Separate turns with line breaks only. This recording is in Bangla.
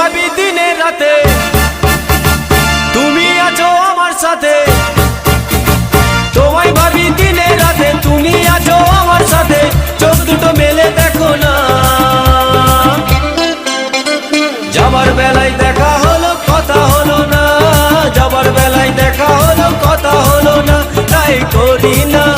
ভাবি দিনে রাতে। তুমি আছো আমার সাথে। তোমায় ভাবি দিনে রাতে, তুমি আছো আমার সাথে। চোখ দুটো মেলে দেখো না। যাবার বেলায় দেখা হলো, কথা হলো না। যাবার বেলায় দেখা হলো, কথা হলো না। তাই করি না।